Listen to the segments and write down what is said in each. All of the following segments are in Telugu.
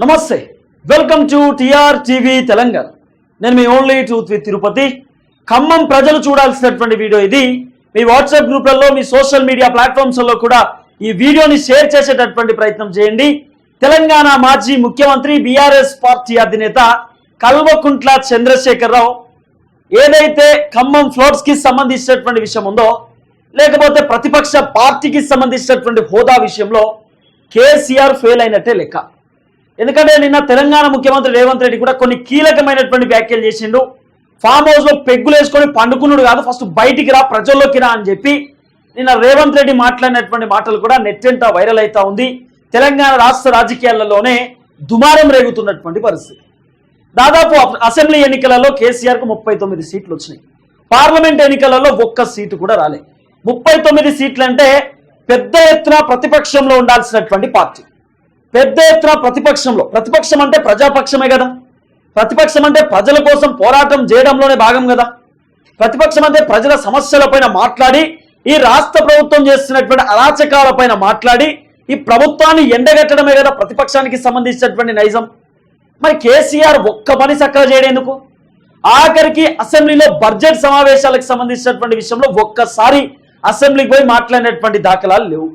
నమస్తే. Welcome to T R TV Telangana. నేను మీ only truth with Tirupati. Khammam ప్రజలు చూడాల్సినటువంటి వీడియో ఇది. మీ వాట్సాప్ గ్రూప్లలో మీ సోషల్ మీడియా ప్లాట్ఫామ్స్లో కూడా ఈ వీడియోని షేర్ చేసేటటువంటి ప్రయత్నం చేయండి. తెలంగాణ మాజీ ముఖ్యమంత్రి బీఆర్ఎస్ పార్టీ అధినేత కల్వకుంట్ల చంద్రశేఖరరావు ఏదైతే ఖమ్మం ఫ్లోర్స్కి సంబంధించినటువంటి విషయం ఉందో లేకపోతే ప్రతిపక్ష పార్టీకి సంబంధించినటువంటి హోదా విషయంలో కేసీఆర్ ఫెయిల్ అయినట్టే లెక్క. ఎందుకంటే నిన్న తెలంగాణ ముఖ్యమంత్రి రేవంత్ రెడ్డి కూడా కొన్ని కీలకమైనటువంటి వ్యాఖ్యలు చేసిండు. ఫామ్ హౌస్లో పెగ్గులు వేసుకొని పండుకున్నాడు కాదు ఫస్ట్ బయటికి రా ప్రజల్లోకి రా అని చెప్పి నిన్న రేవంత్ రెడ్డి మాట్లాడినటువంటి మాటలు కూడా నెట్టెంట వైరల్ అవుతా ఉంది. తెలంగాణ రాష్ట్ర రాజకీయాలలోనే దుమారం రేగుతున్నటువంటి పరిస్థితి. దాదాపు అసెంబ్లీ ఎన్నికలలో కేసీఆర్కు ముప్పై తొమ్మిది సీట్లు వచ్చినాయి. పార్లమెంట్ ఎన్నికలలో ఒక్క సీటు కూడా రాలే. ముప్పై తొమ్మిది సీట్లు అంటే పెద్ద ఎత్తున ప్రతిపక్షంలో ఉండాల్సినటువంటి పార్టీ. పెద్ద ఎత్తున ప్రతిపక్షంలో. ప్రతిపక్షం అంటే ప్రజాపక్షమే కదా. ప్రతిపక్షం అంటే ప్రజల కోసం పోరాటం చేయడంలోనే భాగం కదా. ప్రతిపక్షం అంటే ప్రజల సమస్యలపైన మాట్లాడి ఈ రాష్ట్ర ప్రభుత్వం చేస్తున్నటువంటి అరాచకాలపైన మాట్లాడి ఈ ప్రభుత్వాన్ని ఎండగట్టడమే కదా ప్రతిపక్షానికి సంబంధించినటువంటి నైజం. మరి కేసీఆర్ ఒక్క పని చక్కగా చేయడేందుకు? ఆఖరికి అసెంబ్లీలో బడ్జెట్ సమావేశాలకు సంబంధించినటువంటి విషయంలో ఒక్కసారి అసెంబ్లీకి పోయి మాట్లాడినటువంటి దాఖలాలు లేవు.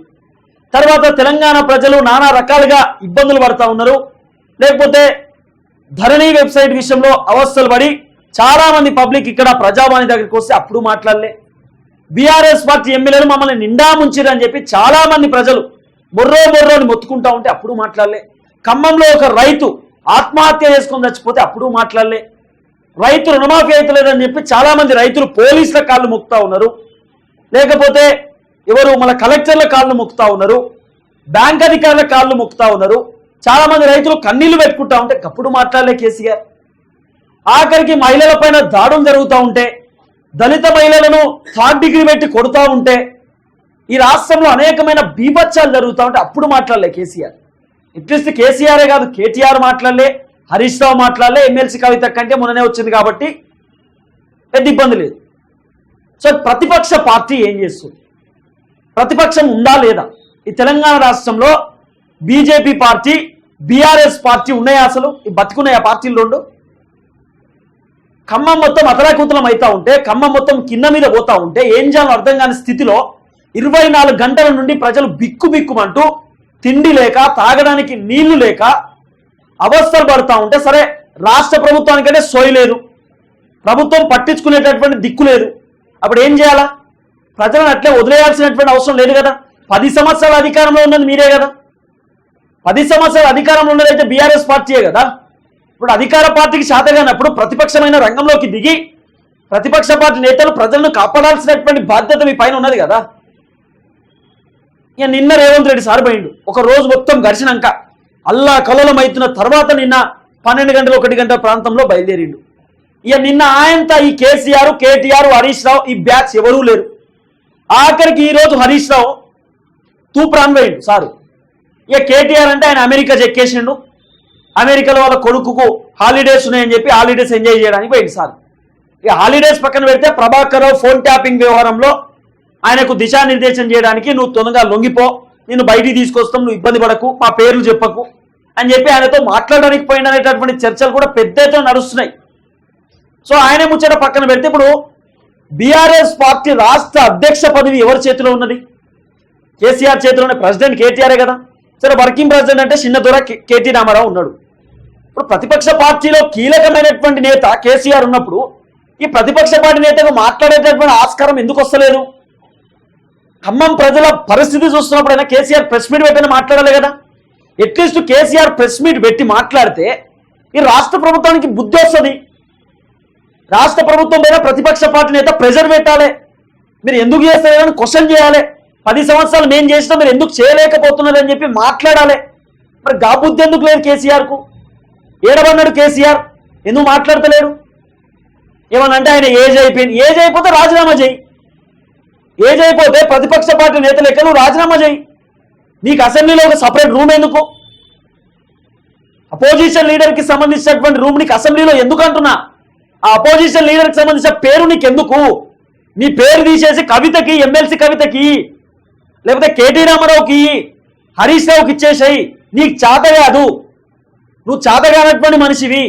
తర్వాత తెలంగాణ ప్రజలు నానా రకాలుగా ఇబ్బందులు పడతా ఉన్నారు. లేకపోతే ధరణి వెబ్సైట్ విషయంలో అవస్థలు పడి చాలా మంది పబ్లిక్ ఇక్కడ ప్రజావాణి దగ్గరికి వస్తే అప్పుడు మాట్లాడలే. బీఆర్ఎస్ పార్టీ ఎమ్మెల్యేలు మమ్మల్ని నిండా ముంచిరని చెప్పి చాలా మంది ప్రజలు బొర్రో బొర్రోని మొత్తుకుంటా ఉంటే అప్పుడు మాట్లాడలే. ఖమ్మంలో ఒక రైతు ఆత్మహత్య చేసుకొని చచ్చిపోతే అప్పుడు మాట్లాడలే. రైతు రుణమాఫీ అవుతలేదని చెప్పి చాలా మంది రైతులు పోలీసుల కాళ్ళు మొక్కుతా ఉన్నారు. లేకపోతే ఎవరు మన కలెక్టర్ల కాళ్ళు మొక్కుతా ఉన్నారు బ్యాంక్ అధికారుల కాళ్ళు మొక్కుతా ఉన్నారు. చాలా మంది రైతులు కన్నీళ్ళు పెట్టుకుంటా ఉంటే అప్పుడు మాట్లాడలే కేసీఆర్. ఆఖరికి మహిళల పైన దాడులు జరుగుతూ ఉంటే దళిత మహిళలను థర్డ్ డిగ్రీ పెట్టి కొడుతూ ఉంటే ఈ రాష్ట్రంలో అనేకమైన బీభత్సాలు జరుగుతూ ఉంటే అప్పుడు మాట్లాడలే కేసీఆర్. అట్లీస్ట్ కేసీఆరే కాదు కేటీఆర్ మాట్లాడలే హరీష్ రావు మాట్లాడలే ఎమ్మెల్సీ కవిత కంటే మొన్ననే వచ్చింది కాబట్టి పెద్ద ఇబ్బంది లేదు. సో ప్రతిపక్ష పార్టీ ఏం చేస్తుంది? ప్రతిపక్షం ఉందా లేదా? ఈ తెలంగాణ రాష్ట్రంలో బీజేపీ పార్టీ బీఆర్ఎస్ పార్టీ ఉన్నాయా అసలు? ఈ బతికున్నాయా పార్టీలు రెండు? ఖమ్మం మొత్తం అతలాకుతలం అవుతా ఉంటే ఖమ్మం మొత్తం కింద మీద పోతా ఉంటే ఏం చేయాలో అర్థం కాని స్థితిలో ఇరవై నాలుగు గంటల నుండి ప్రజలు బిక్కు బిక్కుమంటూ తిండి లేక తాగడానికి నీళ్ళు లేక అవస్థలు పడుతూ ఉంటే సరే రాష్ట్ర ప్రభుత్వానికంటే సోయలేదు ప్రభుత్వం పట్టించుకునేటటువంటి దిక్కు లేదు. అప్పుడు ఏం చేయాలా? ప్రజలను అట్లే వదిలేయాల్సినటువంటి అవసరం లేదు కదా. పది సంవత్సరాల అధికారంలో ఉన్నది మీరే కదా. పది సంవత్సరాల అధికారంలో ఉన్నదైతే బీఆర్ఎస్ పార్టీయే కదా. ఇప్పుడు అధికార పార్టీకి శాతగానప్పుడు ప్రతిపక్షమైన రంగంలోకి దిగి ప్రతిపక్ష పార్టీ నేతలు ప్రజలను కాపాడాల్సినటువంటి బాధ్యత మీ పైన ఉన్నది కదా. ఇక నిన్న రేవంత్ రెడ్డి సార్ పోయిండు. ఒక రోజు మొత్తం గడిచినాక అల్లా కలలం అవుతున్న తర్వాత నిన్న పన్నెండు గంటల ఒకటి గంటల ప్రాంతంలో బయలుదేరిండు. ఇక నిన్న ఆయంతా ఈ కేసీఆర్ కేటీఆర్ హరీష్ రావు ఈ బ్యాచ్ ఎవరూ లేరు. ఆఖరికి ఈ రోజు హరీష్ రావు తూప్రాన్ వేయండు సారు. ఇక కేటీఆర్ అంటే ఆయన అమెరికా చెక్కేసిండు. అమెరికాలో వాళ్ళ కొడుకుకు హాలిడేస్ ఉన్నాయని చెప్పి హాలిడేస్ ఎంజాయ్ చేయడానికి పోయింది సార్. ఇక హాలిడేస్ పక్కన పెడితే ప్రభాకర్ రావు ఫోన్ ట్యాపింగ్ వ్యవహారంలో ఆయనకు దిశానిర్దేశం చేయడానికి నువ్వు తొందరగా లొంగిపో నేను బయటికి తీసుకొస్తాం నువ్వు ఇబ్బంది పడకు మా పేర్లు చెప్పకు అని చెప్పి ఆయనతో మాట్లాడడానికి పోయింది అనేటటువంటి చర్చలు కూడా పెద్ద నడుస్తున్నాయి. సో ఆయన ముచ్చట పక్కన పెడితే ఇప్పుడు బీఆర్ఎస్ పార్టీ రాష్ట్ర అధ్యక్ష పదవి ఎవరి చేతిలో ఉన్నది? కేసీఆర్ చేతిలోనే ప్రెసిడెంట్ కేటీఆరే కదా. సరే వర్కింగ్ ప్రెసిడెంట్ అంటే చిన్న దూర కేటీ రామారావు ఉన్నాడు. ఇప్పుడు ప్రతిపక్ష పార్టీలో కీలకమైనటువంటి నేత కేసీఆర్ ఉన్నప్పుడు ఈ ప్రతిపక్ష పార్టీ నేతకు మాట్లాడేటటువంటి ఆస్కారం ఎందుకు వస్తలేదు? ఖమ్మం ప్రజల పరిస్థితి చూస్తున్నప్పుడైనా కేసీఆర్ ప్రెస్ మీట్ పెట్టిన మాట్లాడాలి కదా. అట్లీస్ట్ కేసీఆర్ ప్రెస్ మీట్ పెట్టి మాట్లాడితే ఈ రాష్ట్ర ప్రభుత్వానికి బుద్ధి వస్తుంది. రాష్ట్ర ప్రభుత్వం పైన ప్రతిపక్ష పార్టీ నేత ప్రెజర్ పెట్టాలి. మీరు ఎందుకు చేస్తారని క్వశ్చన్ చేయాలి. పది సంవత్సరాలు మేము చేసినా మీరు ఎందుకు చేయలేకపోతున్నారు అని చెప్పి మాట్లాడాలి. మరి గాబుద్ది ఎందుకు లేదు కేసీఆర్కు? ఏడబన్నాడు కేసీఆర్. ఎందుకు మాట్లాడతలేడు? ఏమనంటే ఆయన ఏజ్ అయిపోయింది. ఏజ్ అయిపోతే రాజీనామా చేయి. ఏజ్ అయిపోతే ప్రతిపక్ష పార్టీ నేతలు ఎక్కడ నువ్వు రాజీనామా చేయి. నీకు అసెంబ్లీలో ఒక సపరేట్ రూమ్ ఎందుకు? అపోజిషన్ లీడర్కి సంబంధించినటువంటి రూమ్ నీకు అసెంబ్లీలో ఎందుకు అంటున్నా? ఆ అపోజిషన్ లీడర్కి సంబంధించిన పేరు నీకు ఎందుకు నీ పేరు తీసేసి కవితకి ఎమ్మెల్సీ కవితకి లేకపోతే కేటీ రామారావుకి హరీష్ రావుకి ఇచ్చేసాయి. నీకు చేత కాదు. నువ్వు చాతగానటువంటి మనిషివి.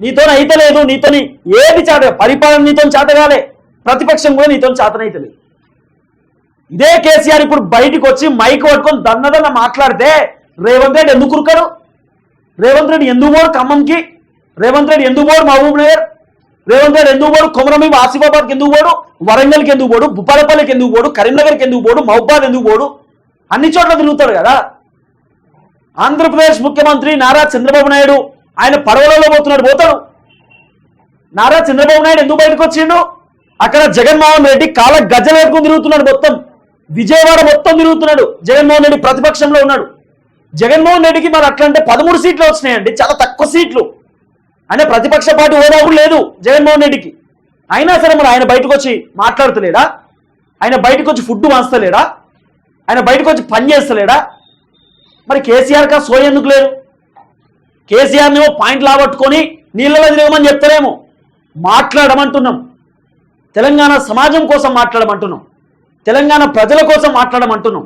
నీతో అయితలేదు నీతోని ఏది చేత పరిపాలన నీతో చాతగాలే ప్రతిపక్షం కూడా నీతో చాతనైతలేదు ఇదే కేసీఆర్ ఇప్పుడు బయటికి వచ్చి మైక్ పట్టుకొని దన్నదన్న మాట్లాడితే రేవంత్ రెడ్డి ఎందుకు కురుకడు రేవంత్ రెడ్డి ఎందుకు పోడు ఖమ్మంకి? రేవంత్ రెడ్డి ఎందుకు పోడు మహబూబ్ నగర్? రేవంత్ రెడ్డి ఎందుకు పోడు? కొమరమీ ఆసిఫాబాద్కి ఎందుకు పోడు? వరంగల్కి ఎందుకు పోడు? భూపాలపల్లికి ఎందుకు పోడు? కరీంనగర్కి ఎందుకు పోడు? మహబాద్ ఎందుకు పోడు? అన్ని చోట్ల తిరుగుతాడు కదా. ఆంధ్రప్రదేశ్ ముఖ్యమంత్రి నారా చంద్రబాబు నాయుడు ఆయన పడవలలో పోతున్నాడు పోతాడు. నారా చంద్రబాబు నాయుడు ఎందుకు బయటకు వచ్చిండు? అక్కడ జగన్మోహన్ రెడ్డి కాల గజ్జలు వేసుకుని తిరుగుతున్నాడు మొత్తం. విజయవాడ మొత్తం తిరుగుతున్నాడు. జగన్మోహన్ రెడ్డి ప్రతిపక్షంలో ఉన్నాడు. జగన్మోహన్ రెడ్డికి మరి అట్లా అంటే పదమూడు సీట్లు వచ్చినాయండి. చాలా తక్కువ సీట్లు. అంటే ప్రతిపక్ష పార్టీ హోదా కూడా లేదు జగన్మోహన్ రెడ్డికి. అయినా సరే మరి ఆయన బయటకు వచ్చి మాట్లాడతలేడా? ఆయన బయటకు వచ్చి ఫుడ్ మాస్తలేడా ఆయన బయటకు వచ్చి పని చేస్తలేడా? మరి కేసీఆర్ కా సో ఎందుకు లేదు? కేసీఆర్ని పాయింట్ లాబట్టుకొని నీళ్ళలో తిరగమని చెప్తారేమో మాట్లాడమంటున్నాం. తెలంగాణ సమాజం కోసం మాట్లాడమంటున్నాం. తెలంగాణ ప్రజల కోసం మాట్లాడమంటున్నాం.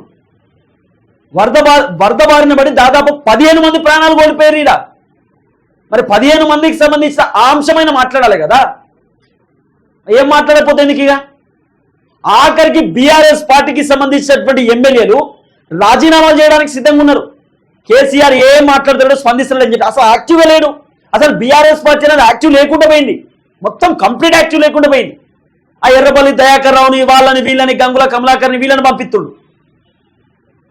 వరద బా వరద బారిన పడి దాదాపు పదిహేను మంది ప్రాణాలు కోల్పోయారు ఈడ. మరి పదిహేను మందికి సంబంధించిన ఆ అంశమైన మాట్లాడాలి కదా. ఏం మాట్లాడకపోతే ఎందుకు ఇక ఆఖరికి బీఆర్ఎస్ పార్టీకి సంబంధించినటువంటి ఎమ్మెల్యేలు రాజీనామాలు చేయడానికి సిద్ధంగా ఉన్నారు. కేసీఆర్ ఏం మాట్లాడతాడో స్పందిస్తాడని చెప్పి. అసలు యాక్టివ్గా లేడు. అసలు బీఆర్ఎస్ పార్టీ అనేది యాక్టివ్ లేకుండా పోయింది. మొత్తం కంప్లీట్ యాక్టివ్ లేకుండా పోయింది. ఆ ఎర్రపల్లి దయాకర్ రావుని వాళ్ళని వీళ్ళని గంగుల కమలాకర్ని వీళ్ళని పంపిస్తుడు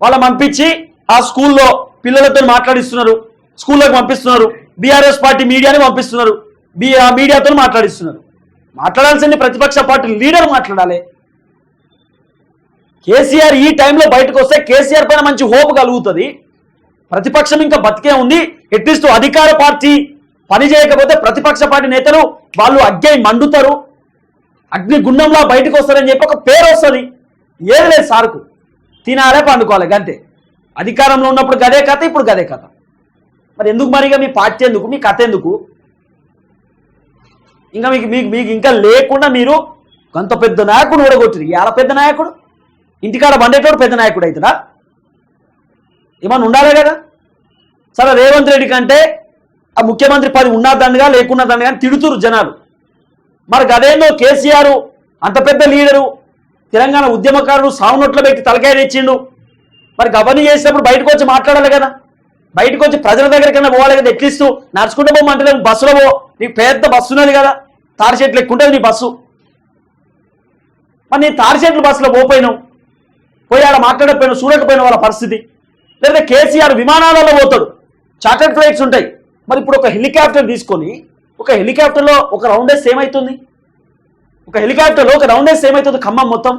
వాళ్ళని పంపించి ఆ స్కూల్లో పిల్లలతో మాట్లాడిస్తున్నారు. స్కూల్లోకి పంపిస్తున్నారు. బీఆర్ఎస్ పార్టీ మీడియాని పంపిస్తున్నారు. బి ఆ మీడియాతో మాట్లాడిస్తున్నారు. మాట్లాడాల్సింది ప్రతిపక్ష పార్టీ లీడర్ మాట్లాడాలి. కేసీఆర్ ఈ టైంలో బయటకు వస్తే కేసీఆర్ పైన మంచి హోప్ కలుగుతుంది. ప్రతిపక్షం ఇంకా బతికే ఉంది. అట్లీస్ట్ అధికార పార్టీ పని చేయకపోతే ప్రతిపక్ష పార్టీ నేతలు వాళ్ళు అగ్గై మండుతారు. అగ్ని గుండంలా బయటకు వస్తారని చెప్పి ఒక పేరు వస్తుంది. ఏది లేదు సార్కు. తినాలే పండుకోవాలి గంతే. అధికారంలో ఉన్నప్పుడు గదే కథ ఇప్పుడు గదే కథ. మరి ఎందుకు మరిగా మీ పార్టీ ఎందుకు? మీ కథ ఎందుకు? ఇంకా మీకు మీకు మీకు ఇంకా లేకుండా మీరు కొంత పెద్ద నాయకుడు ఓడగొట్టిరు ఎలా పెద్ద నాయకుడు? ఇంటికాడ బండేటోడు పెద్ద నాయకుడు అవుతుందా ఏమన్నా ఉండాలే కదా? సరే రేవంత్ రెడ్డి కంటే ఆ ముఖ్యమంత్రి పది ఉన్నదండగా లేకున్నదండగా అని తిడుతురు జనాలు. మరి గదేందో కేసీఆర్ అంత పెద్ద లీడరు తెలంగాణ ఉద్యమకారుడు సావునొట్ల పెట్టి తలకాయ తెచ్చిండు. మరి గవర్నీ చేసినప్పుడు బయటకు వచ్చి మాట్లాడాలి కదా? బయటకు వచ్చి ప్రజల దగ్గరికైనా పోవాలి కదా ఎట్లీస్ట్ నడుచుకుంటూ పోమంటే బస్సులో పో. నీకు పెద్ద బస్సు ఉన్నది కదా తాడి చెట్లు ఎక్కుంటుంది నీ బస్సు. మరి నీ తాడి చెట్లు బస్సులో పోపోయినావు. పోయి ఆడ మాట్లాడకపోయినా చూడకపోయిన వాళ్ళ పరిస్థితి. లేదా కేసీఆర్ విమానాలలో పోతాడు. చార్టర్డ్ ఫ్లైట్స్ ఉంటాయి. మరి ఇప్పుడు ఒక హెలికాప్టర్ తీసుకొని ఒక హెలికాప్టర్లో ఒక రౌండ్ వేస్తే ఏమవుతుంది ఒక హెలికాప్టర్లో ఒక రౌండ్ వేస్తే ఏమవుతుంది ఖమ్మం మొత్తం?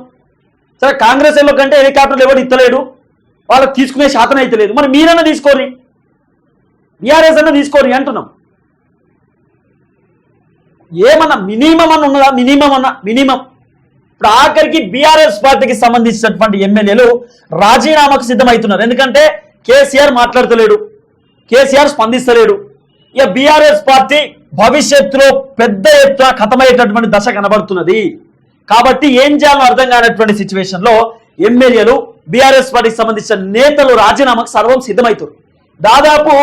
సరే కాంగ్రెస్లో కంటే హెలికాప్టర్లు ఎవరు ఇత్తలేడు? వాళ్ళకి తీసుకునే శాతం అయితే లేదు. మరి మీరన్నా తీసుకోరి బీఆర్ఎస్ అన్న తీసుకోరి అంటున్నాం. ఏమన్నా మినిమం అన్న ఉన్నదా? మినిమం అన్న మినిమం. ఇప్పుడు ఆఖరికి బీఆర్ఎస్ పార్టీకి సంబంధించినటువంటి ఎమ్మెల్యేలు రాజీనామాకు సిద్ధమవుతున్నారు. ఎందుకంటే కేసీఆర్ మాట్లాడతలేడు కేసీఆర్ స్పందిస్తలేడు. ఇక బీఆర్ఎస్ పార్టీ భవిష్యత్తులో పెద్ద ఎత్తున ఖతమయ్యేటటువంటి దశ కనబడుతున్నది. కాబట్టి ఏం చేయాలో అర్థం కానటువంటి సిచ్యువేషన్లో ఎమ్మెల్యేలు బీఆర్ఎస్ పార్టీకి సంబంధించిన నేతలు రాజీనామాకు సర్వం సిద్ధమవుతారు దాదాపు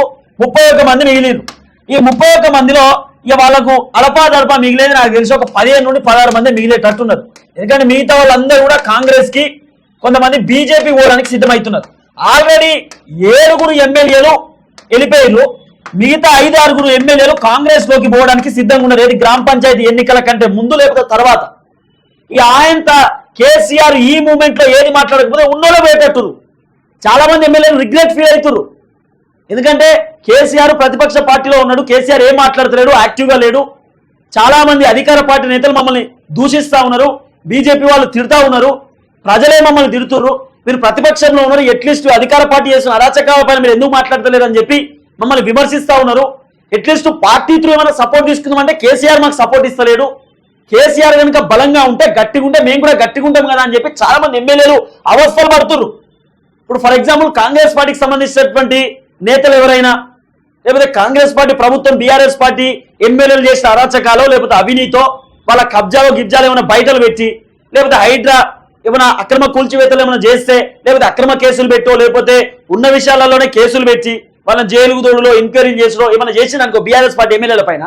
ముప్పై ఒక్క మంది మిగిలిరు. ఈ ముప్పై ఒక్క మందిలో ఇక వాళ్ళకు అడపాదడపా మిగిలేదు నాకు తెలిసి ఒక పదిహేను నుండి పదహారు మంది మిగిలేటట్టున్నారు. ఎందుకంటే మిగతా వాళ్ళందరూ కూడా కాంగ్రెస్కి కొంతమంది బీజేపీ పోవడానికి సిద్ధమవుతున్నారు ఆల్రెడీ ఏడుగురు ఎమ్మెల్యేలు వెళ్ళిపోయారు మిగతా ఐదు ఆరుగురు ఎమ్మెల్యేలు కాంగ్రెస్లోకి పోవడానికి సిద్ధంగా ఉన్నారు. ఏది గ్రామ పంచాయతీ ఎన్నికల కంటే ముందు లేకపోతే తర్వాత. ఇక ఆయనంత కేసీఆర్ ఈ మూమెంట్లో ఏది మాట్లాడకపోతే ఉన్నోళ్ళు పోయేటట్టురు చాలా మంది ఎమ్మెల్యేలు రిగ్రెట్ ఫీల్ అవుతున్నారు ఎందుకంటే కేసీఆర్ ప్రతిపక్ష పార్టీలో ఉన్నాడు కేసీఆర్ ఏం మాట్లాడతలేడు యాక్టివ్గా లేడు. చాలా మంది అధికార పార్టీ నేతలు మమ్మల్ని దూషిస్తూ ఉన్నారు బీజేపీ వాళ్ళు తిడతా ఉన్నారు ప్రజలే మమ్మల్ని తిడుతున్నారు మీరు ప్రతిపక్షంలో ఉన్నారు ఎట్లీస్ట్ అధికార పార్టీ చేసిన అరాచకాల పైన మీరు ఎందుకు మాట్లాడతలేరు అని చెప్పి మమ్మల్ని విమర్శిస్తూ ఉన్నారు. ఎట్లీస్ట్ పార్టీ త్రూ ఏమైనా సపోర్ట్ తీసుకుందామంటే కేసీఆర్ మాకు సపోర్ట్ ఇస్తలేడు. కేసీఆర్ కనుక బలంగా ఉంటే గట్టిగా ఉంటే మేము కూడా గట్టిగా ఉంటాం కదా అని చెప్పి చాలా మంది ఎమ్మెల్యేలు అవస్థలు పడుతున్నారు ఇప్పుడు ఫర్ ఎగ్జాంపుల్ కాంగ్రెస్ పార్టీకి సంబంధించినటువంటి నేతలు ఎవరైనా లేకపోతే కాంగ్రెస్ పార్టీ ప్రభుత్వం బీఆర్ఎస్ పార్టీ ఎమ్మెల్యేలు చేసిన అరాచకాలో లేకపోతే అవినీతో వాళ్ళ కబ్జాలో గిబ్జాలు ఏమైనా బయటలు పెట్టి లేకపోతే హైడ్రా ఏమైనా అక్రమ కూల్చివేతలు ఏమైనా చేస్తే లేకపోతే అక్రమ కేసులు పెట్టో లేకపోతే ఉన్న విషయాలలోనే కేసులు పెట్టి వాళ్ళని జైలు దోడులో ఎంక్వైరీ చేసుడో ఏమైనా చేసిన అనుకో బీఆర్ఎస్ పార్టీ ఎమ్మెల్యేల పైన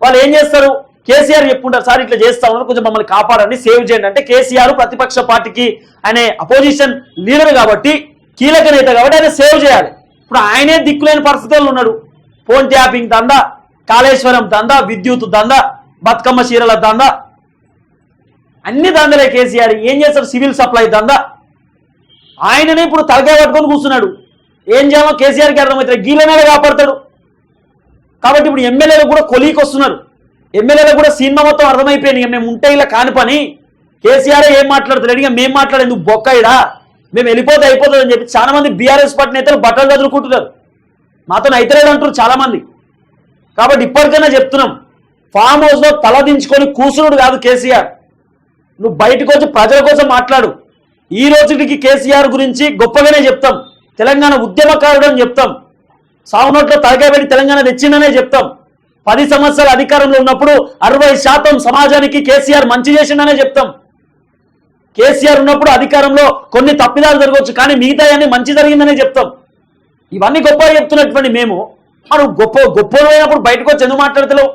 వాళ్ళు ఏం చేస్తారు? కేసీఆర్ చెప్పుకుంటారు సార్ ఇట్లా చేస్తా ఉన్నారు కొంచెం మమ్మల్ని కాపాడండి సేవ్ చేయండి. అంటే కేసీఆర్ ప్రతిపక్ష పార్టీకి అనే అపోజిషన్ లీడర్ కాబట్టి కీలక నేత కాబట్టి ఆయన సేవ్ చేయాలి. ఇప్పుడు ఆయనే దిక్కులేని పరిస్థితుల్లో ఉన్నాడు. ఫోన్ ట్యాపింగ్ దందా కాళేశ్వరం దందా విద్యుత్ దందా బతుకమ్మ చీరల దందా. అన్ని దందలే కేసీఆర్. ఏం చేస్తాడు? సివిల్ సప్లై దందా. ఆయననే ఇప్పుడు తలకాయ పట్టుకొని కూర్చున్నాడు. ఏం చేయాలో కేసీఆర్కి అర్థమవుతుంది గీలనే కాపాడతాడు. కాబట్టి ఇప్పుడు ఎమ్మెల్యేలు కూడా కొలీకి వస్తున్నారు. ఎమ్మెల్యేలకు కూడా సినిమా మొత్తం అర్థమైపోయింది. ఇక మేము ఉంటే ఇలా కాని పని. కేసీఆర్ ఏం మాట్లాడుతున్నాడు ఇక మేము మాట్లాడేందుకు బొక్కయిడా? మేము వెళ్ళిపోతే అయిపోతుంది అని చెప్పి చాలా మంది బీఆర్ఎస్ పార్టీ నేతలు బట్టలు చదువుకుంటున్నారు మాతో అయితలేడు అంటారు చాలా మంది. కాబట్టి ఇప్పటికైనా చెప్తున్నాం ఫామ్ హౌస్లో తల దించుకొని కూసునుడు కాదు కేసీఆర్. నువ్వు బయటకు వచ్చి ప్రజల కోసం మాట్లాడు. ఈ రోజుకి కేసీఆర్ గురించి గొప్పగానే చెప్తాం. తెలంగాణ ఉద్యమకారుడు అని చెప్తాం. సాగునోట్లో తలకాయ తెలంగాణ తెచ్చిందనే చెప్తాం. పది సంవత్సరాల అధికారంలో ఉన్నప్పుడు అరవై శాతం సమాజానికి కేసీఆర్ మంచి చేసిందనే చెప్తాం. కేసీఆర్ ఉన్నప్పుడు అధికారంలో కొన్ని తప్పిదాలు జరగవచ్చు కానీ మిగతా అన్ని మంచి జరిగిందనే చెప్తాం. ఇవన్నీ గొప్పగా చెప్తున్నటువంటి మేము మనం గొప్ప గొప్ప అయినప్పుడు బయటకు వచ్చి ఎందుకు మాట్లాడతలేవు?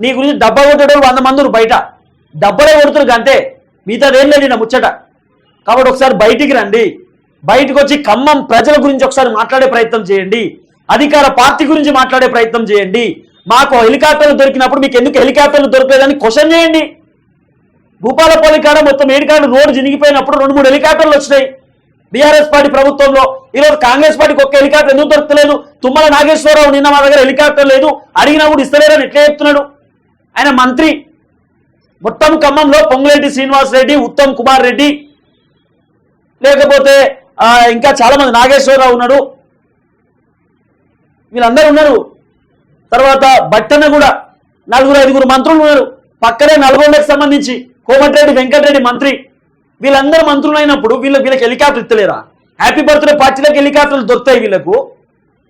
నీ గురించి డబ్బా కొట్టడం వంద మంది బయట. డబ్బలే కొడుతురు అంతే మిగతాదేం లేదు నా ముచ్చట. కాబట్టి ఒకసారి బయటికి రండి. బయటకు వచ్చి ఖమ్మం ప్రజల గురించి ఒకసారి మాట్లాడే ప్రయత్నం చేయండి. అధికార పార్టీ గురించి మాట్లాడే ప్రయత్నం చేయండి. మాకు హెలికాప్టర్లు దొరికినప్పుడు మీకు ఎందుకు హెలికాప్టర్లు దొరకలేదని క్వశ్చన్ చేయండి. భూపాలపల్లి కాడ మొత్తం ఏడికాడ రోడ్డు జినిగిపోయినప్పుడు రెండు మూడు హెలికాప్టర్లు వచ్చినాయి. బీఆర్ఎస్ పార్టీ ప్రభుత్వంలో ఈరోజు కాంగ్రెస్ పార్టీకి ఒక్క హెలికాప్టర్ ఎందుకు దొరకలేదు? తుమ్మల నాగేశ్వరరావు నిన్న మా దగ్గర హెలికాప్టర్ లేదు. అడిగినా కూడా ఇస్తలేరని ఎట్లా చెప్తున్నాడు? ఆయన మంత్రి. మొత్తం ఖమ్మంలో పొంగులేటి శ్రీనివాస్ రెడ్డి ఉత్తమ్ కుమార్ రెడ్డి లేకపోతే ఇంకా చాలా మంది నాగేశ్వరరావు ఉన్నాడు. వీళ్ళందరూ ఉన్నారు. తర్వాత బట్టన్న కూడా నలుగురు ఐదుగురు మంత్రులు ఉన్నారు. పక్కనే నల్గొండకు సంబంధించి. కోమటిరెడ్డి వెంకటరెడ్డి మంత్రి. వీళ్ళందరూ మంత్రులు అయినప్పుడు వీళ్ళ వీళ్ళకి హెలికాప్టర్ ఇస్తలేరా? హ్యాపీ బర్త్డే పార్టీలకు హెలికాప్టర్లు దొరుకుతాయి వీళ్ళకు.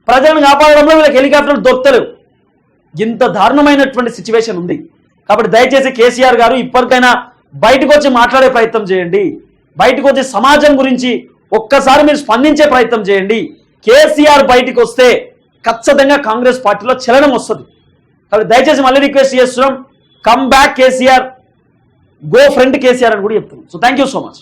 ప్రజలను కాపాడడంలో వీళ్ళకి హెలికాప్టర్లు దొరుకుతలేవు. ఇంత దారుణమైనటువంటి సిచ్యువేషన్ ఉంది. కాబట్టి దయచేసి కేసీఆర్ గారు ఇప్పటికైనా బయటకు వచ్చి మాట్లాడే ప్రయత్నం చేయండి. బయటకు వచ్చి సమాజం గురించి ఒక్కసారి మీరు స్పందించే ప్రయత్నం చేయండి. కేసీఆర్ బయటకు వస్తే ఖచ్చితంగా కాంగ్రెస్ పార్టీలో చలనం వస్తుంది. కాబట్టి దయచేసి మళ్ళీ రిక్వెస్ట్ చేస్తున్నాం. Come back KCR. Go friend KCR అని కూడా చెప్తున్నాం సో థ్యాంక్ సో మచ్